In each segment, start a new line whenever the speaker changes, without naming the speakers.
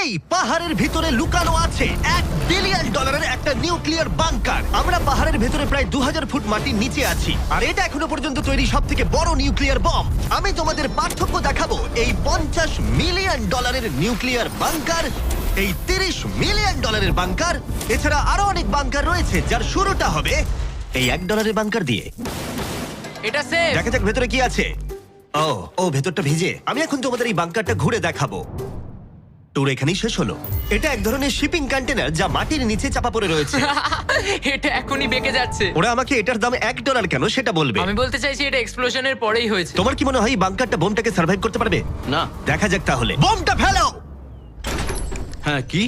এই পাহাড়ের ভিতরে লুকানো আছে এক বিলিয়ন ডলারের একটা নিউক্লিয়ার বাংকার আমরা পাহাড়ের ভেতরে প্রায় দু হাজার ফুট মাটির নিচে আছি। আর এটা এখনও পর্যন্ত তৈরি সব থেকে বড় নিউক্লিয়ার বম আমি তোমাদের পার্থক্য দেখাবো এই পঞ্চাশ মিলিয়ন ডলারের নিউক্লিয়ার বাংকার এই তিরিশ মিলিয়ন ডলারের বাংকার এছাড়া আরও অনেক বাংকার রয়েছে যার শুরুটা হবে এই এক ডলারের বাংকার দিয়ে।
এটা সেফ
দেখা যাক ভেতরে কি আছে। ও ও ভেতরটা ভিজে। আমি এখন তোমাদের এই বাংকারটা ঘুরে দেখাবো। ট্যুর এখানেই শেষ হলো। এটা এক ধরনের শিপিং কন্টেনার যা মাটির নিচে চাপা পড়ে রয়েছে।
এটা এখনই বেঁকে যাচ্ছে।
ওরা আমাকে এটার দাম এক ডলার কেন সেটা বলবে।
আমি বলতে চাইছি এটা এক্সপ্লোশনের পরেই হয়েছে।
তোমার কি মনে হয় এই বাংকারটা বোমটাকে সার্ভাইভ করতে পারবে?
না।
দেখা যাক তাহলে। বোমটা ফেলো!
হ্যাঁ কি?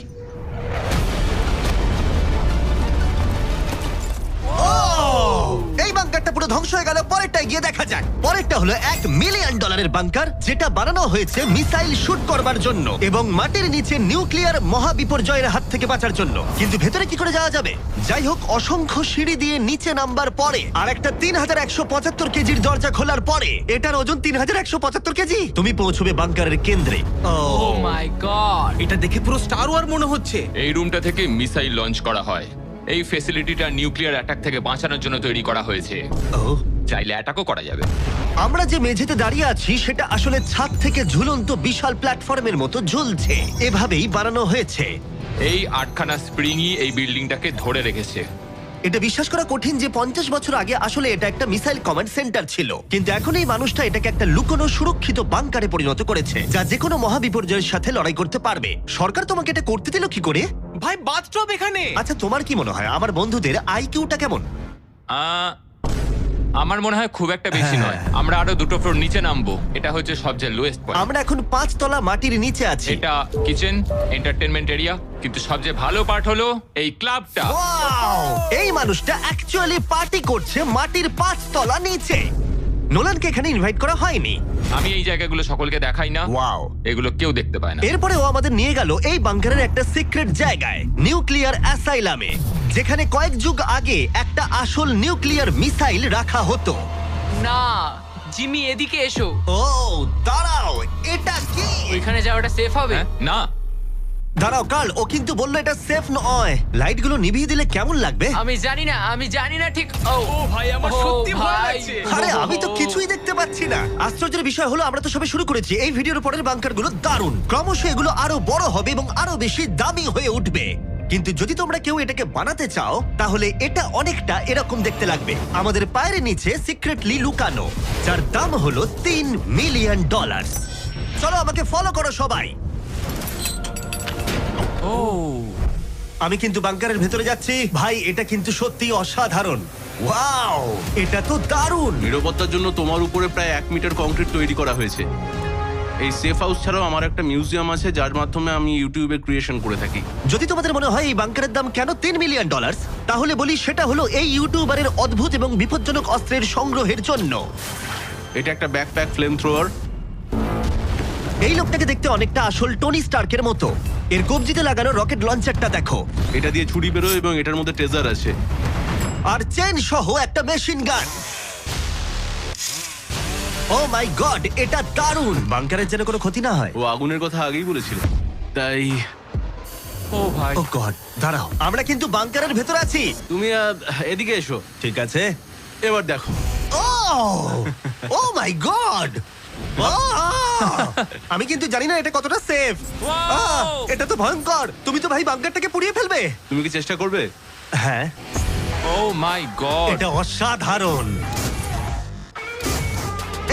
এই বাংকারটা পুরো ধ্বংস হয়ে গেল পরেরটা গিয়ে দেখা যাক। পরেরটা হলো এক মিলিয়ন ডলারের বাংকার যেটা বানানো হয়েছে মিসাইল শুট করবার জন্য এবং মাটির নিচে নিউক্লিয়ার মহাবিপর্যয়ের হাত থেকে বাঁচার জন্য। কিন্তু ভেতরে কি করে যাওয়া যাবে? যাই হোক অসংখ্য সিঁড়ি দিয়ে নিচে নামবার পরে আর একটা তিন হাজার একশো পঁচাত্তর কেজির দরজা খোলার পরে এটার ওজন তিন হাজার একশো পঁচাত্তর কেজি। তুমি পৌঁছবে বাংকারের কেন্দ্রে।
ও মাই গড
এটা দেখে পুরো স্টার ওয়ার মনে হচ্ছে।
এই রুমটা থেকে মিসাইল লঞ্চ করা হয়। এই ফেসিলিটিটা নিউক্লিয়ার অ্যাটাক থেকে বাঁচানোর জন্য তৈরি করা হয়েছে।
ওহ
চাইলে অ্যাটাকও করা যাবে।
আমরা যে মেঝেতে দাঁড়িয়ে আছি সেটা আসলে ছাদ থেকে ঝুলন্ত বিশাল প্ল্যাটফর্মের মতো ঝুলছে এভাবেই বানানো হয়েছে।
এই আটখানা স্প্রিংই এই বিল্ডিংটাকে ধরে রেখেছে।
এটা বিশ্বাস করা কঠিন যে পঞ্চাশ বছর আগে আসলে এটা একটা মিসাইল কমান্ড সেন্টার ছিল। কিন্তু এখন এই মানুষটা এটাকে একটা লুকোনো সুরক্ষিত বাংকারে পরিণত করেছে যা যে কোনো মহাবিপর্যয়ের সাথে লড়াই করতে পারবে। সরকার তোমাকে এটা করতে দিল কি করে?
ভাই বাথটব এখানে!
আচ্ছা তোমার কি মনে হয়? আমার বন্ধুদের আইকিউটা কেমন?
আহ, আমার মনে হয় খুব একটা বেশি নয়। আমরা আরও দুটো ফ্লোর নিচে নামবো। এটা হচ্ছে সবচেয়ে লোয়েস্ট পয়েন্ট
আমরা এখন পাঁচ তলা মাটির নিচে আছি।
এটা কিচেন এন্টারটেনমেন্ট এরিয়া কিন্তু সবচেয়ে ভালো পার্ট হলো এই ক্লাবটা
Wow! এই মানুষটা অ্যাকচুয়ালি পার্টি করছে মাটির পাঁচ তলা নিচে। নোলানকে এখানে ইনভাইট করা হয়নি।
আমি এই জায়গাগুলো সকলকে দেখাই না।
ওয়াও
এগুলো কেউ দেখতে পায় না।
এরপরে ও আমাদের নিয়ে গেল এই বাংকারের একটা সিক্রেট জায়গায় নিউক্লিয়ার অ্যাসাইলামে যেখানে কয়েক যুগ আগে একটা আসল নিউক্লিয়ার মিসাইল রাখা হতো।
না জিমি এদিকে এসো।
ও দাঁড়াও এটা কি?
ওইখানে যাওয়াটা সেফ হবে?
হ্যাঁ? না।
দাঁড়াও কাল ও কিন্তু বলল এটা সেফ নয়। লাইটগুলো নিভিয়ে দিলে কেমন লাগবে?
আমি জানি না আমি জানি না ঠিক ও
ও ভাই আমার সত্যি ভয় লাগছে।
আরে আমি তো কিছুই দেখতে পাচ্ছি না। আশ্চর্যের বিষয় হলো আমরা তো সবে শুরু করেছি। এই ভিডিওর পরের বাংকারগুলো দারুণ। ক্রমশ এগুলো আরও বড় হবে এবং আরও বেশি দামি হয়ে উঠবে। কিন্তু যদি তোমরা কেউ এটাকে বানাতে চাও তাহলে এটা অনেকটা এরকম দেখতে লাগবে। আমাদের পায়ের নিচে সিক্রেটলি লুকানো যার দাম হলো তিন মিলিয়ন ডলার চলো আমাকে ফলো করো সবাই।
ও।
আমি কিন্তু বাংকারের ভেতরে যাচ্ছি। ভাই এটা কিন্তু সত্যি অসাধারণ। ওয়াও এটা তো দারুণ।
নিরাপত্তার জন্য তোমার উপরে প্রায় এক মিটার কংক্রিট তৈরি করা হয়েছে। এই সেফ হাউস ছাড়াও আমার একটা মিউজিয়াম আছে যার মাধ্যমে আমি ইউটিউবে ক্রিয়েশন করে থাকি।
যদি তোমাদের মনে হয় এই বাংকারের দাম কেন তিন মিলিয়ন ডলার তাহলে বলি সেটা হলো এই ইউটিউবারের অদ্ভুত এবং বিপজ্জনক অস্ত্রের সংগ্রহের জন্য।
এটা একটা ব্যাকপ্যাক ফ্লেম থ্রোয়ার
এই লোকটাকে দেখতে অনেকটা আসল টনি স্টার্কের মতো। এর কবজিতে লাগানো রকেট লঞ্চারটা দেখো।
এটা দিয়ে ছুরি বেরোয় এবং এটার মধ্যে ট্রেজার আছে।
আর চেন সহ একটা machine gun. O my god এটা দারুণ। বাংকারের যেন কোনো ক্ষতি না হয়।
ও আগুনের কথা আগেই বলেছিল। তাই
ও ভাই
ও গড দাঁড়াও। আমরা কিন্তু বাংকারের ভেতর আছি।
তুমি আহ, এদিকে এসো।
ঠিক আছে।
এবার দেখো।
ও ও মাই গড আমি কিন্তু জানি না এটা কতটা সেফ এটা তো ভয়ঙ্কর। তুমি তো ভাই বাঙ্কারটাকে পুড়িয়ে ফেলবে।
তুমি কি চেষ্টা করবে?
হ্যাঁ।
ও মাই গড
এটা অসাধারণ।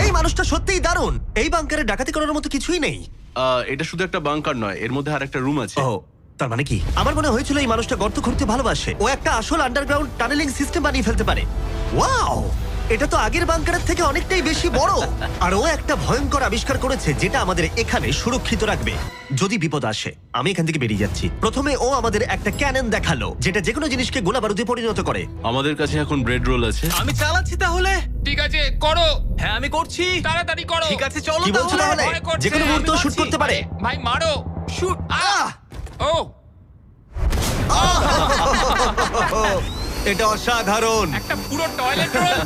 এই মানুষটা সত্যিই দারুণ। এই বাঙ্কারে ডাকাতি করার মতো কিছুই নেই।
আহ, এটা শুধু একটা বাংকার নয় এর মধ্যে আর একটা রুম আছে।
ও তার মানে কি? আমার মনে হয়েছিল এই মানুষটা গর্ত খুঁড়তে ভালোবাসে। ও একটা আসল আন্ডারগ্রাউন্ড টানেলিং সিস্টেম বানিয়ে ফেলতে পারে। ওয়াও এটা তো আগের বাংকারের থেকে অনেকটাই বেশি বড়। আর ও একটা ভয়ঙ্কর আবিষ্কার করেছে যেটা আমাদের এখানে সুরক্ষিত রাখবে। যদি বিপদ আসে আমি এখান থেকে বেরিয়ে যাচ্ছি। প্রথমে ও আমাদের একটা ক্যানন দেখাল যেটা যেকোনো জিনিসকে গোলা বারুদে পরিণত করে।
আমাদের কাছে এখন ব্রেড রোল আছে।
আমি চালাচ্ছি তাহলে?
ঠিক আছে করো।
হ্যাঁ আমি করছি।
তাড়াতাড়ি করো।
ঠিক আছে চলো
কি বলছো তাহলে।
ভয় করছে,
যে কোনো
আমি
মুহূর্তে শুট
করছি।
করতে পারে।
ভাই মারো।
শুট
আহ! ও।
এটা অসাধারণ
একটা পুরো টয়লেট রোল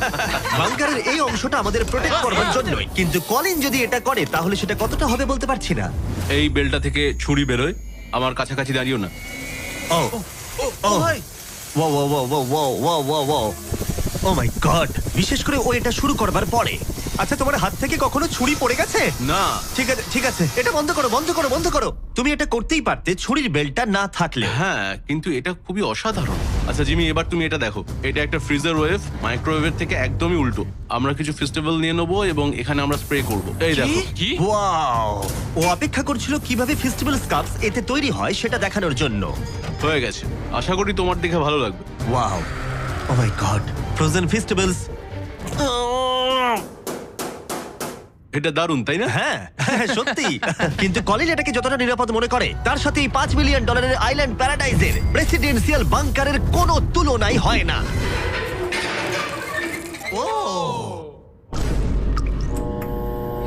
বাংকারের এই অংশটা আমাদের প্রোটেক্ট করবার জন্যই কিন্তু কলিন যদি এটা করে তাহলে সেটা কতটা হবে বলতে পারছি না
এই বেলটা থেকে ছুরি বেরোয় আমার কাছাকাছি দাঁড়িও না
ও
ও
ও
ভাই
ও ও ও ও ও ও ও ও ও মাই গড বিশেষ করে ও এটা শুরু করবার পরে আচ্ছা তোমার হাত থেকে কখনো ছুরি পড়ে গেছে
না
ঠিক আছে ঠিক আছে এটা বন্ধ করো বন্ধ করো বন্ধ করো তুমি এটা করতেই পারতে ছুরির বেলটা না থাকলে
হ্যাঁ কিন্তু এটা খুবই অসাধারণ আচ্ছা জিমি এবার তুমি এটা দেখো। এটা একটা ফ্রিজার ওয়েভ মাইক্রোওয়েভের থেকে একদমই উল্টো। আমরা কিছু ফেস্টিভ্যাল নিয়ে নেব এবং এখানে আমরা স্প্রে করব। এই দেখো।
কি?
ওয়াও ও অপেক্ষা করছিল কীভাবে ফেস্টিভ্যাল স্কাপস এতে তৈরি হয় সেটা দেখানোর জন্য।
হয়ে গেছে। আশা করি তোমার দেখে ভালো লাগবে।
Wow oh my God frozen festivals
এটা দারুণ তাই না?
হ্যাঁ হ্যাঁ, সত্যি। কিন্তু কলেজ এটাকে যতটা নিরাপদ মনে করে তার সাথে এই পাঁচ মিলিয়ন ডলারের আইল্যান্ড প্যারাডাইজের প্রেসিডেন্সিয়াল বাংকারের কোনো তুলনাই হয় না। ও।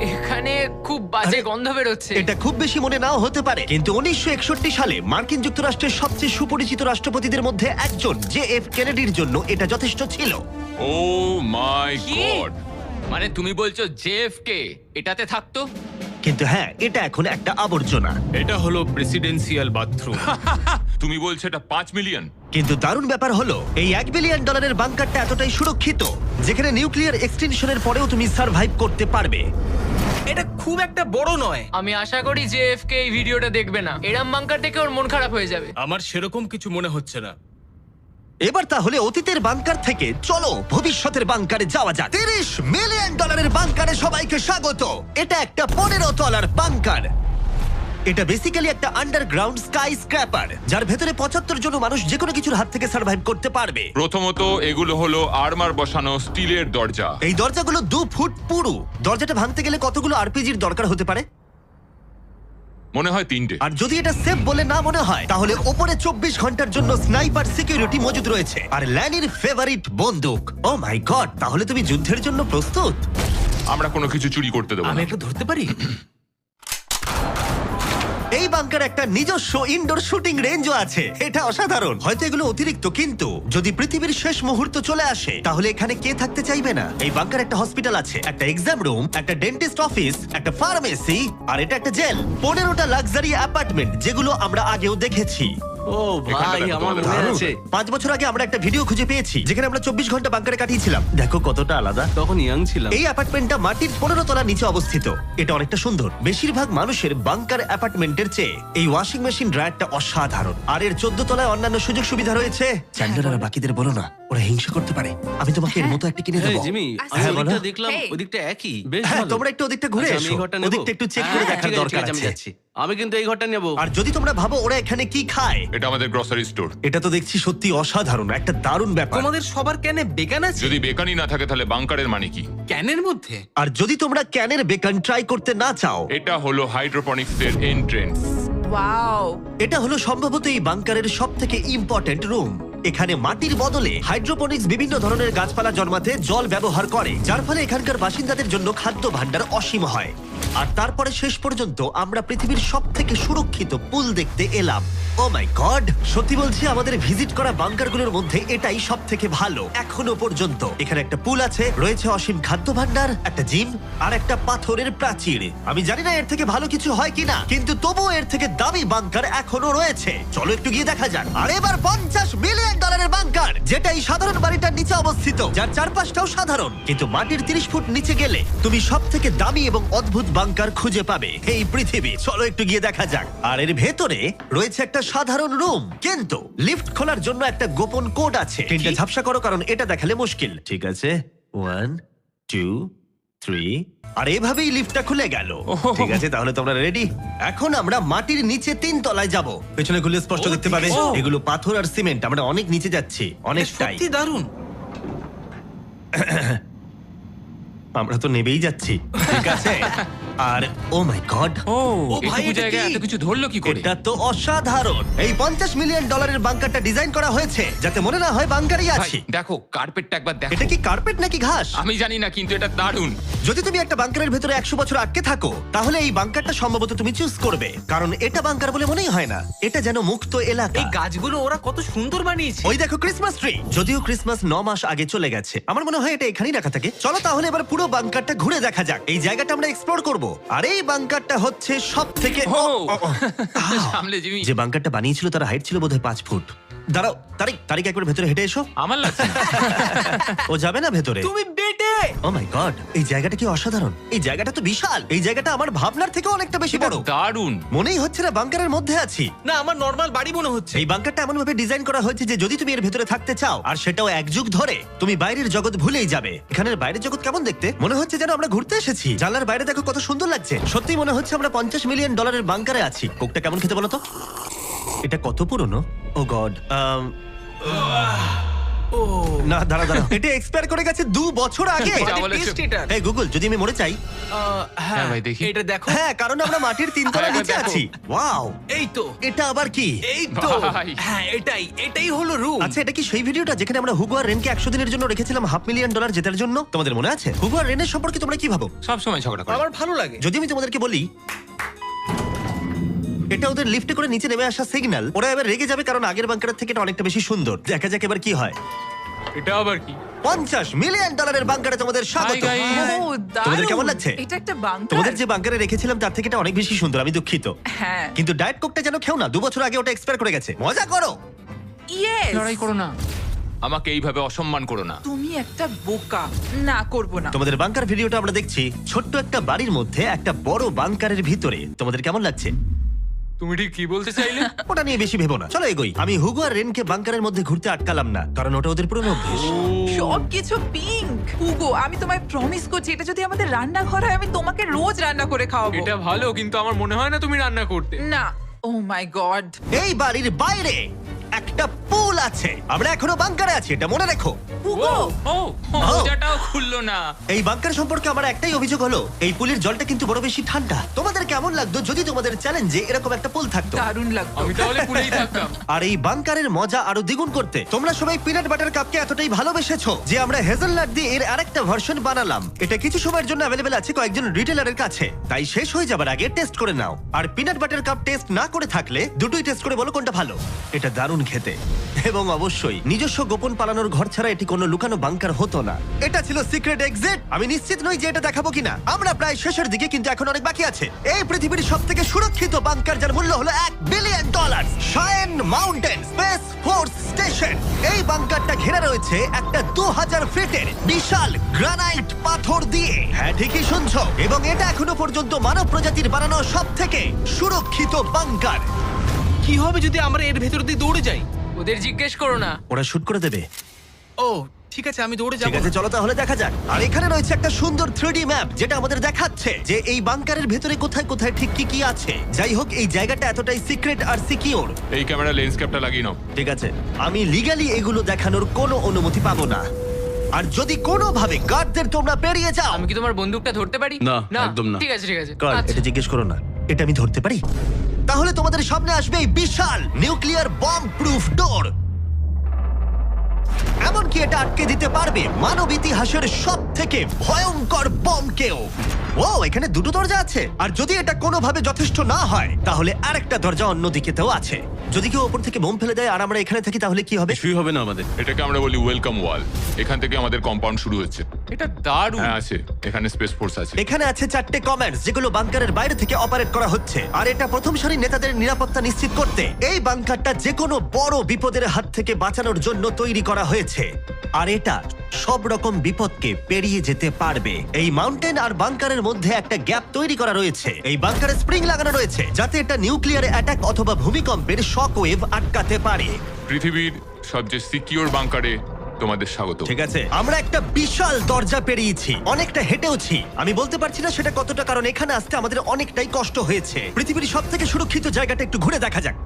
এখানে খুব বাজে
আরে,
গন্ধ বেরোচ্ছে।
এটা খুব বেশি মনে নাও হতে পারে কিন্তু উনিশশো একষট্টি সালে মার্কিন যুক্তরাষ্ট্রের সবচেয়ে সুপরিচিত রাষ্ট্রপতিদের মধ্যে একজন জে এফ কেনেডির জন্য এটা যথেষ্ট ছিল।
ও মাই
কি?
গড মানে তুমি বলছো জেএফকে এটাতে থাকতো?
কিন্তু হ্যাঁ এটা এখন একটা আবর্জনা।
এটা হলো প্রেসিডেন্সিয়াল বাথরুম
তুমি বলছো এটা পাঁচ মিলিয়ন
কিন্তু দারুণ ব্যাপার হলো এই এক বিলিয়ন ডলারের বাংকারটা এতটাই সুরক্ষিত যেখানে নিউক্লিয়ার এক্সটেনশনের পরেও তুমি সার্ভাইভ করতে পারবে।
এটা খুব একটা বড় নয়।
আমি আশা করি যে এফকে এই ভিডিওটা দেখবে না। এরম বাঙ্কার দেখে ওর মন খারাপ হয়ে যাবে।
আমার সেরকম কিছু মনে হচ্ছে না।
এবার তাহলে অতীতের বাংকার থেকে চলো ভবিষ্যতের বাংকারে যাওয়া যাক। তিরিশ মিলিয়ন ডলারের বাংকারে সবাইকে স্বাগত। এটা একটা পনেরো তলার বাংকার। এটা বেসিক্যালি একটা আন্ডারগ্রাউন্ড স্কাই স্ক্র্যাপার যার ভেতরে পঁচাত্তর জন মানুষ যে কোনো কিছুর হাত থেকে সার্ভাইভ করতে পারবে।
প্রথমত এগুলো হলো আর্মার বসানো স্টিলের দরজা।
এই দরজাগুলো দু ফুট পুরু। দরজাটা ভাঙতে গেলে কতগুলো আরপিজির দরকার হতে পারে?
মনে হয় তিনটে।
আর যদি এটা সেফ বলে না মনে হয় তাহলে ওপরে চব্বিশ ঘণ্টার জন্য স্নাইপার সিকিউরিটি মজুদ রয়েছে। আর ল্যানির ফেভারিট বন্দুক। ও মাই গড তাহলে তুমি যুদ্ধের জন্য প্রস্তুত?
আমরা কোনো কিছু চুরি করতে দেবো
আমি একটু ধরতে পারি?
এই বাংকার একটা নিজস্ব ইনডোর শুটিং রেঞ্জও আছে। এটা অসাধারণ। হয়তো এগুলো অতিরিক্ত, কিন্তু যদি পৃথিবীর শেষ মুহূর্ত চলে আসে, তাহলে এখানে কে থাকতে চাইবে না? এই বাংকার একটা হসপিটাল আছে, একটা এক্সাম রুম একটা ডেন্টিস্ট অফিস একটা ফার্মেসি আর এটা একটা জেল পনেরোটা লাক্সারি অ্যাপার্টমেন্ট যেগুলো আমরা আগেও দেখেছি।
ও ভাই আমার মনে
দারুণ।
আছে।
পাঁচ বছর আগে আমরা একটা ভিডিও খুঁজে পেয়েছি যেখানে আমরা চব্বিশ ঘণ্টা বাংকারে কাটিয়েছিলাম। দেখো কতটা আলাদা।
তখন ইয়াং ছিলাম।
এই অ্যাপার্টমেন্টটা মাটির পনেরো তলা নিচে অবস্থিত। এটা অনেকটা সুন্দর। বেশিরভাগ মানুষের বাংকার অ্যাপার্টমেন্টের চেয়ে এই ওয়াশিং মেশিন ড্রায়ারটা অসাধারণ। আর এর চোদ্দ তলায় অন্যান্য সুযোগ সুবিধা রয়েছে। আর বাকিদের বলো না ওরা হিংসা করতে পারে। আমি তোমাকে এর মতো একটা কিনে
এই
দেবো।
জিমি আমি
হ্যাঁ, বলো।
ওদিকটা দেখলাম
Hey.
ওদিকটা একই। বেশ
হ্যাঁ
ভালো।
তোমরা একটু ওদিকটা ঘুরে
আচ্ছা, আমি
এসো।
এই ঘরটা নেব।
ওদিকটা একটু চেক করে
হ্যাঁ,
দেখার
ঠিক আছে,
দরকার
ঠিক আছে, আমি
আছে।
যাচ্ছি আমি কিন্তু এই ঘরটা নেব।
আর যদি তোমরা ভাবো ওরা এখানে কি খায়
এটা আমাদের গ্রসারি স্টোর
এটা তো দেখছি সত্যি অসাধারণ একটা দারুণ ব্যাপার।
তোমাদের সবার ক্যানে বেগান আছে?
যদি বেকানি না থাকে তাহলে বাংকারের মানে কি?
ক্যানের মধ্যে?
আর যদি তোমরা ক্যানের বেকন ট্রাই করতে না চাও
এটা হলো হাইড্রোপনিক্স এর এন্ট্রেন্স
ওয়াও
এটা হলো সম্ভবত এই বাংকারের সব থেকে ইম্পর্টেন্ট রুম এখানে মাটির বদলে হাইড্রোপনিক্স বিভিন্ন ধরনের গাছপালা জন্মাতে জল ব্যবহার করে যার ফলে এখানকার বাসিন্দাদের জন্য খাদ্য ভাণ্ডার অসীম হয়। আর তারপরে শেষ পর্যন্ত আমরা পৃথিবীর সব থেকে সুরক্ষিত পুল দেখতে এলাম। ও মাই গড সত্যি বলছি, আমাদের ভিজিট করা বাংকারগুলোর মধ্যে এটাই সব থেকে ভালো। এখনও পর্যন্ত। এখানে একটা পুল আছে, রয়েছে অসীম খাদ্য ভাণ্ডার, একটা জিম আর একটা পাথরের প্রাচীর। আমি জানি না এর থেকে ভালো কিছু হয় কিনা, কিন্তু তবুও এর থেকে দামি বাংকার এখনও রয়েছে। চলো একটু গিয়ে দেখা যাক। আর এবার পঞ্চাশ মিলিয়ন ডলারের বাংকার যেটা এই সাধারণ বাড়িটার নিচে অবস্থিত, যার চারপাশটাও সাধারণ, কিন্তু মাটির তিরিশ ফুট নিচে গেলে তুমি সব থেকে দামি এবং অদ্ভুত বাংকার খুঁজে পাবে। এই পৃথিবী চলো একটু গিয়ে দেখা যাক। আর এর ভেতরে রয়েছে একটা সাধারণ রুম কিন্তু লিফট খোলার জন্য একটা গোপন কোড আছে। তিনটা ঝাপসা করো কারণ এটা দেখালে মুশকিল। ঠিক আছে। ওয়ান টু থ্রি আর এভাবেই লিফটটা খুলে গেল। ঠিক আছে তাহলে তোমরা রেডি এখন আমরা মাটির নিচে তিন তলায় যাব। পেছনে খুলে স্পষ্ট দেখতে পাবে। এগুলো পাথর আর সিমেন্ট। আমরা অনেক নিচে যাচ্ছি। অনেকটাই।
দারুণ।
আমরা তো নেবেই যাচ্ছি ঠিক আছে? আর ও মাই গড
ও ভাই
এটুকু
এটা
জায়গায়
কি?
এত কিছু ধরলো কি করে?
এটা তো অসাধারণ। এই পঞ্চাশ মিলিয়ন ডলারের বাংকারটা ডিজাইন করা হয়েছে যাতে মনে না হয় বাংকারই
ভাই,
আছি।
দেখো কার্পেটটা একবার দেখো।
এটা কি কার্পেট নাকি ঘাস?
আমি জানি না কিন্তু এটা দারুণ।
যদি তুমি একটা বাংকারের ভেতরে একশো বছর আটকে থাকো তাহলে এই বাংকারটা সম্ভবত তুমি চুজ করবে। কারণ এটা বাংকার বলে মনেই হয় না। এটা যেন মুক্ত এলাকা।
এই গাছগুলো ওরা কত সুন্দর বানিয়েছে।
ওই দেখো ক্রিসমাস ট্রি যদিও ক্রিসমাস ন মাস আগে চলে গেছে আমার মনে হয় এটা এখানেই রাখা থাকে। চলো তাহলে এবার পুরো বাংকারটা ঘুরে দেখা যাক। এই জায়গাটা আমরা এক্সপ্লোর করব। আর এই বাংকারটা হচ্ছে সব থেকে
ও সামলে জিমি।
যে বাংকারটা বানিয়েছিল তার হাইট ছিল বোধহয় পাঁচ ফুট। দাঁড়াও তারিখ তারিখ একবার ভেতরে হেঁটে এসো।
আমার লাগছে না।
ও যাবে না ভেতরে।
তুমি
ও মাই গড এই জায়গাটা কি অসাধারণ? এই জায়গাটা তো বিশাল। এই জায়গাটা আমার ভাবনার থেকে অনেকটা বেশি বড়।
দারুণ।
মনেই হচ্ছে না বাংকারের মধ্যে আছি।
না আমার নর্মাল বাড়ি মনে হচ্ছে।
এই বাংকারটা এমন ভাবে ডিজাইন করা হয়েছে যে যদি তুমি এর ভেতরে থাকতে চাও আর সেটাও এক যুগ ধরে তুমি বাইরের জগৎ ভুলেই যাবে। এখানের বাইরের জগৎ কেমন দেখতে? মনে হচ্ছে যেন আমরা ঘুরতে এসেছি। জানলার বাইরে দেখো কত সুন্দর লাগছে। সত্যি মনে হচ্ছে আমরা পঞ্চাশ মিলিয়ন ডলারের বাংকারে আছি। কোকটা কেমন খেতে বলো তো? এটা কত পুরনো? ও গড না দাঁড়া দাঁড়া এটা এক্সপায়ার করে গেছে দু বছর আগে।
যা বলেছ।
টেস্ট এটা।
এই গুগল যদি আমি মরে চাই
আহ,
হ্যাঁ
হ্যাঁ
ভাই, দেখি।
এটা দেখো।
হ্যাঁ কারণ আমরা মাটির তিনতলা
হ্যাঁ,
নিচে
দেখো।
আছি। ওয়াও
এই তো।
এটা আবার কি?
এই তো।
ভাই।
হ্যাঁ এটাই এটাই হলো রুম
আচ্ছা এটা কি সেই ভিডিওটা যেখানে আমরা হুগো আর রেনকে একশো দিনের জন্য রেখেছিলাম হাফ মিলিয়ন ডলার জেতার জন্য? তোমাদের মনে আছে? হুগো আর রেনের সম্পর্কে তোমরা কি ভাবো?
সব সময় ঝগড়া করে।
আমার ভালো লাগে।
যদি আমি তোমাদেরকে বলি এটা ওদের লিফটে করে নিচে নেমে আসা সিগন্যাল ওরা এবার রেগে যাবে কারণ আগের বাংকারের থেকে এটা অনেকটা বেশি সুন্দর। দেখা যাক এবার কি হয়।
এটা আবার কি?
পঞ্চাশ মিলিয়ন ডলারের বাংকারে তোমাদের স্বাগত।
Hi, guys.
ও,
তোমাদের কেমন লাগছে?
এটা একটা বাংকার
তোমাদের যে বাংকারে রেখেছিলাম তার থেকে এটা অনেক বেশি সুন্দর আমি দুঃখিত।
হ্যাঁ।
কিন্তু ডায়েট কোকটা যেন খেও না দু বছর আগে ওটা এক্সপায়ার করে গেছে। মজা করো।
ইয়েস
লড়াই করো না। আমাকে এইভাবে অসম্মান করো না।
তুমি একটা বোকা। না করব না।
তোমাদের বাংকার ভিডিওটা আমরা দেখছি। ছোট্ট একটা বাড়ির মধ্যে একটা বড় বাংকারের ভিতরে। তোমাদের কেমন লাগছে?
তুমি ঠিক কি বলতে চাইলে?
ওটা নিয়ে বেশি ভেবো না। চলো এগোই। আমি হুগো আর রেনকে বাংকারের মধ্যে ঘুরতে আটকালাম না কারণ ওটা ওদের পুরনো অভ্যেস।
সবকিছু পিঙ্ক হুগো আমি তোমায় প্রমিস করছি এটা যদি আমাদের রান্নাঘর হয় আমি তোমাকে রোজ রান্না করে খাওয়াবো।
এটা ভালো কিন্তু আমার মনে হয় না তুমি রান্না করতে।
না। ও মাই গড
এই বাড়ির বাইরে! একটা পুল আছে। আমরা এখনও বাংকারে আছি এটা মনে রেখো।
হুগো
ও মোজাটাও খুললো না।
এই বাংকার সম্পর্কে আমার একটাই অভিযোগ হলো এই পুলের জলটা কিন্তু বড় বেশি ঠান্ডা। তোমাদের কেমন লাগতো যদি তোমাদের চ্যালেঞ্জে এরকম একটা পুল থাকতো?
দারুণ লাগতো।
আমি তাহলে পুরেই থাকতাম।
আর এই বাংকারের মজা আরও দ্বিগুণ করতে তোমরা সবাই পিনাট বাটার কাপকে এতটাই ভালোবেসেছো যে আমরা হেজেলনাট দিয়ে এর আরেকটা ভার্সন বানালাম। এটা কিছু সময়ের জন্য অ্যাভেলেবেল আছে কয়েকজন রিটেলারের কাছে। তাই শেষ হয়ে যাবার আগে টেস্ট করে নাও। আর পিনাট বাটার কাপ টেস্ট না করে থাকলে দুটোই টেস্ট করে বলো কোনটা ভালো। এটা দারুণ খেতে। এবং অবশ্যই নিজস্ব গোপন পালানোর ঘর ছাড়া এটি কোনো লুকানো বাংকার হতো না। এটা ছিল সিক্রেট এক্সিট। আমি নিশ্চিত নই যে এটা দেখাবো কিনা। আমরা প্রায় শেষের দিকে কিন্তু এখন অনেক বাকি আছে। এই পৃথিবীর সব থেকে সুরক্ষিত বাংকার যার মূল্য হলো এক billion dollar Cheyenne Mountain Space Force Station এই বাংকারটা ঘেরা রয়েছে একটা দু হাজার ফিটের বিশাল গ্রানাইট পাথর দিয়ে। হ্যাঁ ঠিকই শুনছো। এবং এটা এখনও পর্যন্ত মানব প্রজাতির বানানো সব থেকে সুরক্ষিত বাংকার।
কি হবে যদি আমরা এর ভেতর দিয়ে দৌড়ে যাই?
ওদের জিজ্ঞেস করো না।
ওরা শুট করে দেবে।
ও ঠিক আছে আমি দৌড়ে
ঠিক
যাব।
আছে চলো তাহলে দেখা যাক। আর এখানে রয়েছে একটা সুন্দর থ্রিডি ম্যাপ যেটা আমাদের দেখাচ্ছে যে এই বাংকারের ভেতরে কোথায় কোথায় ঠিক কি কি আছে। যাই হোক এই জায়গাটা এতটাই সিক্রেট আর সিকিউর
এই ক্যামেরা লেন্স ক্যাপটা লাগিয়ে নাও।
ঠিক আছে আমি লিগালি এগুলো দেখানোর কোনো অনুমতি পাবো না। আর যদি কোনোভাবে গার্ডদের তোমরা পেরিয়ে যাও
আমি কি তোমার বন্দুকটা ধরতে পারি?
না, একদম না।
ঠিক আছে ঠিক আছে।
গার্ড
আচ্ছা।
এটা জিজ্ঞেস করো না। এটা আমি ধরতে পারি? তাহলে তোমাদের সামনে আসবে এই বিশাল নিউক্লিয়ার বম্ব প্রুফ ডোর এমনকি এটা আটকে দিতে পারবে মানব ইতিহাসের সব থেকে ভয়ঙ্কর বমকেও ও এখানে দুটো দরজা আছে। আর যদি এটা কোনোভাবে যথেষ্ট না হয় তাহলে আরেকটা দরজা অন্যদিকেতেও আছে। যদি কেউ ওপর থেকে বোম ফেলে দেয় আর আমরা এখানে থাকি তাহলে কি হবে?
কিছুই হবে না আমাদের।
এটাকে আমরা বলি ওয়েলকাম ওয়াল এখান থেকে আমাদের কম্পাউন্ড শুরু হচ্ছে। এটা দারুণ। হ্যাঁ আছে। এখানে স্পেস ফোর্স আছে।
এখানে আছে চারটে কমেন্টস যেগুলো বাংকারের বাইরে থেকে অপারেট করা হচ্ছে। আর এটা প্রথম সারির নেতাদের নিরাপত্তা নিশ্চিত করতে। এই বাংকারটা যে কোনো বড় বিপদের হাত থেকে বাঁচানোর জন্য তৈরি করা হয়েছে। আর এটা সব রকম বিপদকে পেরিয়ে যেতে পারবে। এই মাউন্টেন আর বাংকারের মধ্যে একটা গ্যাপ তৈরি করা রয়েছে। এই বাংকারে স্প্রিং লাগানো রয়েছে যাতে এটা নিউক্লিয়ার অ্যাটাক অথবা ভূমিকম্পের শক ওয়েভ আটকাতে পারে।
পৃথিবীর সবচেয়ে সিকিউর বাংকারে তোমাদের স্বাগত।
ঠিক আছে আমরা একটা বিশাল দরজা পেরিয়েছি অনেকটা হেঁটেওছি। আমি বলতে পারছি না সেটা কতটা কারণ এখানে আসতে আমাদের অনেকটাই কষ্ট হয়েছে। পৃথিবীর সব থেকে সুরক্ষিত জায়গাটা একটু ঘুরে দেখা যাক।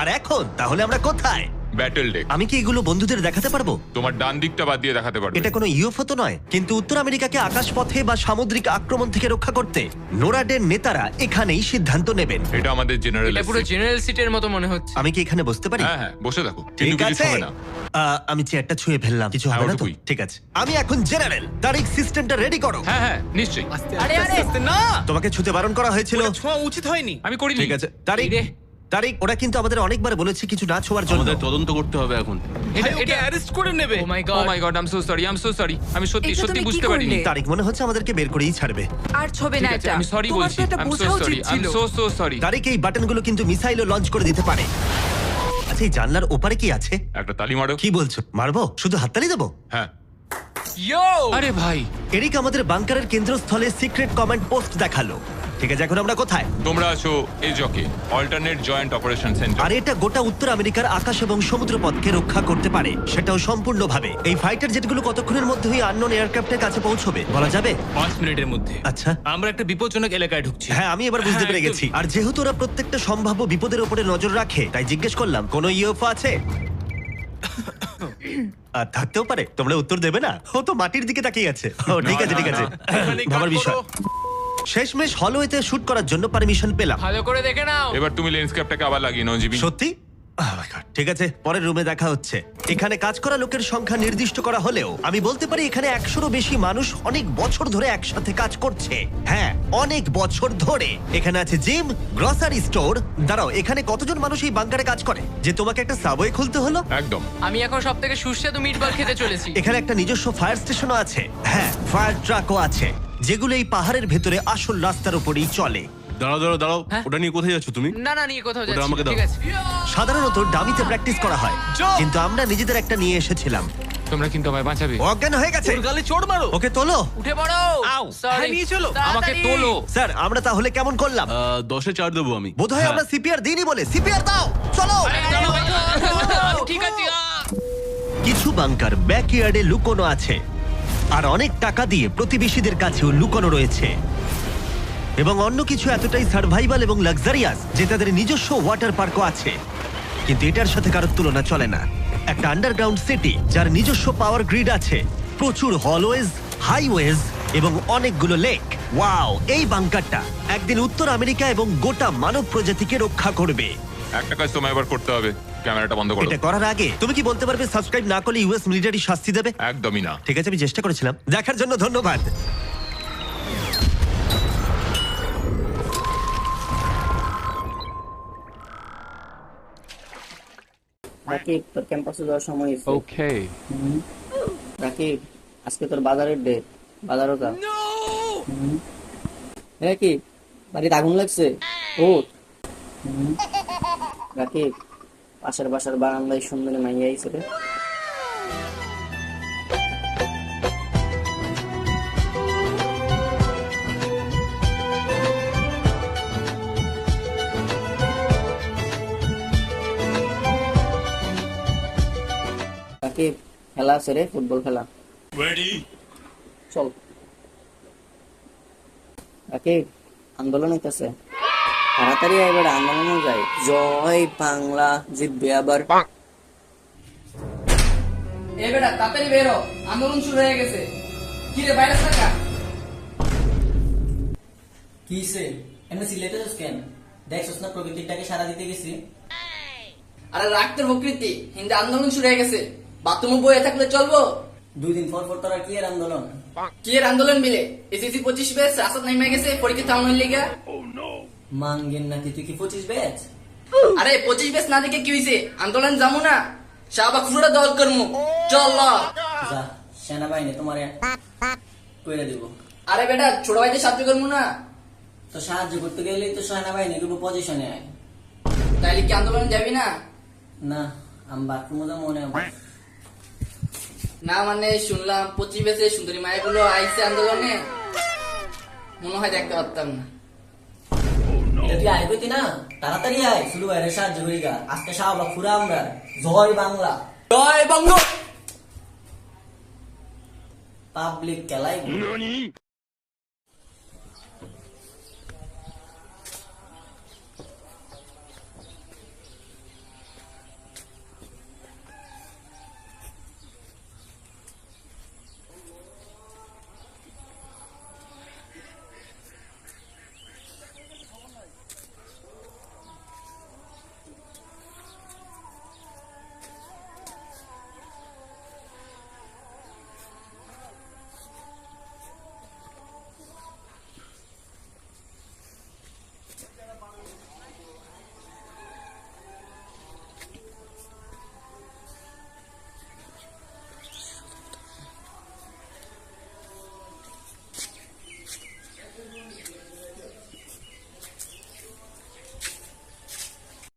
আর এখন তাহলে আমরা কোথায়?
ব্যাটেল ডেক
আমি কি এগুলো বন্ধুদের দেখাতে পারব?
তোমার ডান দিকটা বাদ দিয়ে দেখাতে পারবে।
এটা কোনো ইউএফও তো নয় কিন্তু উত্তর আমেরিকাকে আকাশপথে বা সামুদ্রিক আক্রমণ থেকে রক্ষা করতে নোরাডের নেতারা এখানেই সিদ্ধান্ত নেবেন।
এটা আমাদের জেনারেল
এটা পুরো জেনারেল সিটের মতো মনে হচ্ছে।
আমি কি এখানে বসতে পারি?
হ্যাঁ হ্যাঁ বসে থাকো। কিন্তু
ঠিক
কিছু
আছে।
হবে না।
আহ, আমি চেয়ারটা ছুঁয়ে ফেললাম। কিছু
হ্যাঁ,
হবে না তো?
ওটুকুই।
ঠিক আছে। আমি এখন জেনারেল তারিখ সিস্টেমটা রেডি করো।
হ্যাঁ হ্যাঁ নিশ্চয়ই।
আরে, আরে।
না!
তোমাকে ছুতে বারণ করা হয়েছিল।
ছোঁয়া উচিত হয়নি।
আমি করিনি।
ঠিক আছে। তারিক
রে।
তারিক ওরা কিন্তু আমাদের অনেকবার বলেছে কিছু না ছোঁয়ার জন্য।
আমাদের তদন্ত করতে হবে এখন।
ভাই ওকে অ্যারেস্ট করে নেবে।
ও my God oh
my God I am so sorry I am so sorry আমি সত্যি
এটা
সত্যি
তুমি কি
বুঝতে পারিনি।
করলে?
তারিক মনে হচ্ছে আমাদেরকে বের করেই ছাড়বে।
আর ছবে
ঠিক
না
আছে
এটা।
আমি সরি
তোমার
বলছি
তো এটা
আই এম সো
বোঝা
সরি
উচিত
আই এম
ছিল।
সো সো সরি
তারিক এই বাটনগুলো কিন্তু মিসাইলও লঞ্চ করে দিতে পারে। আচ্ছা এই জানলার ওপারে কি আছে?
একটা তালি মারো।
কি বলছো? মারবো? শুধু হাততালি দেবো?
হ্যাঁ।
ইয়ো
আরে ভাই।
এরিক আমাদের বাংকারের কেন্দ্রস্থলে সিক্রেট কমান্ড পোস্ট দেখাল। ঠিক আছে এখন আমরা কোথায়?
তোমরা আছো এই জকে অল্টারনেট জয়েন্ট অপারেশন সেন্টার
আর এটা গোটা উত্তর আমেরিকার আকাশ এবং সমুদ্র পথকে রক্ষা করতে পারে সেটাও সম্পূর্ণভাবে। এই ফাইটার জেটগুলো কতক্ষণের মধ্যে ওই আননোন এয়ারক্রাফটের কাছে পৌঁছবে বলা যাবে?
পাঁচ মিনিটের মধ্যে।
আচ্ছা।
আমরা একটা বিপজ্জনক এলাকায় ঢুকছি।
হ্যাঁ আমি এবার বুঝতে
হ্যাঁ,
পেরে গেছি। আর যেহেতু ওরা প্রত্যেকটা সম্ভাব্য বিপদের উপরে নজর রাখে তাই জিজ্ঞেস করলাম কোনো ইউএফও আছে? আর থাকতেও পারে তোমরা উত্তর দেবে না। ও তো মাটির দিকে তাকিয়ে আছে। ও ঠিক আছে ঠিক আছে। ভাবার বিষয়। শেষমেশ হলওয়েতে শুট করার জন্য পারমিশন পেলাম।
ভালো করে দেখে নাও।
এবার তুমি লেন্স ক্যাপটাকে আবার লাগিয়ে নাও জিবি
সত্যি? ঠিক আছে পরের রুমে দেখা হচ্ছে। এখানে কাজ করা লোকের সংখ্যা নির্দিষ্ট করা হলেও আমি বলতে পারি এখানে একশোরও বেশি মানুষ অনেক বছর ধরে একসাথে কাজ করছে। হ্যাঁ অনেক বছর ধরে। এখানে আছে জিম গ্রসারি স্টোর দাঁড়াও এখানে কতজন মানুষ এই বাংকারে কাজ করে? যে তোমাকে একটা সাবওয়ে খুলতে হলো?
একদম।
আমি এখন সব থেকে সুস্বাদু মিটবল খেতে চলেছি।
এখানে একটা নিজস্ব ফায়ার স্টেশনও আছে। হ্যাঁ ফায়ার ট্রাকও আছে। যেগুলো এই পাহাড়ের ভেতরে আসল রাস্তার উপরেই চলে।
দাঁড়াও দাঁড়াও দাঁড়াও।
হ্যাঁ?
ওটা নিয়ে কোথায় যাচ্ছ তুমি?
না না নিয়ে কোথাও যাচ্ছি
আমাকে দাও।
ঠিক আছে।
সাধারণত ডামিতে প্র্যাকটিস করা হয়। কিন্তু আমরা নিজেদের একটা নিয়ে এসেছিলাম।
তোমরা কিন্তু আমায় বাঁচাবে।
অজ্ঞান হয়ে গেছে।
ওর গালে চড় মারো।
ওকে তোলো।
উঠে পড়ো। Sorry.
হ্যাঁ, নিয়ে চলো।
আমাকে তোলো।
স্যার আমরা তাহলে কেমন করলাম?
আহ, দশে চার দেবো আমি।
বোধহয়
হ্যাঁ।
আমরা সিপিআর দিইনি বলে। সিপিআর দাও চলো।
ঠিক আছে
কিছু বাংকার ব্যাকইয়ার্ডে লুকোনো আছে। আর অনেক টাকা দিয়ে প্রতিবেশীদের কাছেও লুকোনো রয়েছে। এবং অন্য কিছু এতটাই সার্ভাইভাল এবং লাক্সারিয়াস যে তাদের নিজস্ব ওয়াটার পার্কও আছে। কিন্তু এটার সাথে কারোর তুলনা চলে না। একটা আন্ডারগ্রাউন্ড সিটি যার নিজস্ব পাওয়ার গ্রিড আছে প্রচুর হলওয়েজ হাইওয়েজ এবং অনেকগুলো লেক ওয়াও এই বাংকারটা একদিন উত্তর আমেরিকা এবং গোটা মানব প্রজাতিকে রক্ষা করবে।
একটা কাজ তোমায় এবার করতে হবে ক্যামেরাটা বন্ধ করো।
এটা করার আগে তুমি কি বলতে পারবে সাবস্ক্রাইব না করলে ইউএস মিলিটারি শাস্তি দেবে?
একদমই না।
ঠিক আছে আমি চেষ্টা করেছিলাম। দেখার জন্য ধন্যবাদ।
রাকিব তোর ক্যাম্পাসে যাওয়ার সময় হয়েছে
ওকে
রাকিব আজকে তোর বাজারের ডে বাজারও যা। হুম। কি বাড়িতে আগুন লাগছে? ও রাকিব পাশের বাসার বারান্দায় সুন্দরী মাইয়া আইছে রে। খেলা আছে রে ফুটবল খেলা। চল। রাকিব আন্দোলন হইতেছে। তাড়াতাড়ি এবার আন্দোলনে যাই। জয় বাংলা জিতবে আবার।
এ বেটা তাড়াতাড়ি বেরো আন্দোলন শুরু হয়ে গেছে। কি রে ভাইরাস টাকা
কিসে এমনি সিলেটেছিস কেন? দেখছিস না প্রকৃতিটাকে সারা দিতে গেছি?
আরে রাক্তের প্রকৃতি। হিন্দু আন্দোলন শুরু হয়ে গেছে। বাথরুমে বয়ে থাকলে চলবো।
দুই দিন পর পর তোরা কি এর আন্দোলন?
কি এর আন্দোলন মিলে? এসএসসি পঁচিশ বেশ রাস্তা নেমে গেছে পরীক্ষা থামানোর লিগা।
মাঙ্গেন নাকি তুই কি পঁচিশ ব্যাচ?
আরে পঁচিশ বেশ না দেখে কি হয়েছে আন্দোলন যাব না। শাহবাগ পুরোটা দল করমু। চল।
যা সেনাবাহিনী তোমার কইরা দিব।
আরে বেটা ছোট ভাইদের সাহায্য করব না।
তো সাহায্য করতে গেলেই তো সেনাবাহিনী কিন্তু পজিশনে আয়।
তাইলে কি আন্দোলন যাবি না?
না আমি বাথরুমে যা মনে হয়।
না মানে শুনলাম পঁচিশ বেসে সুন্দরী মায়াগুলো আইসে আন্দোলনে। মনে হয় দেখতে পারতাম না।
তুই আয় কইতি না? তাড়াতাড়ি আয় শুরু হয় গা আজকে শাহবাগ ফুরা আমরা। জয় বাংলা।
জয় বাংলা।
পাবলিক খেলাই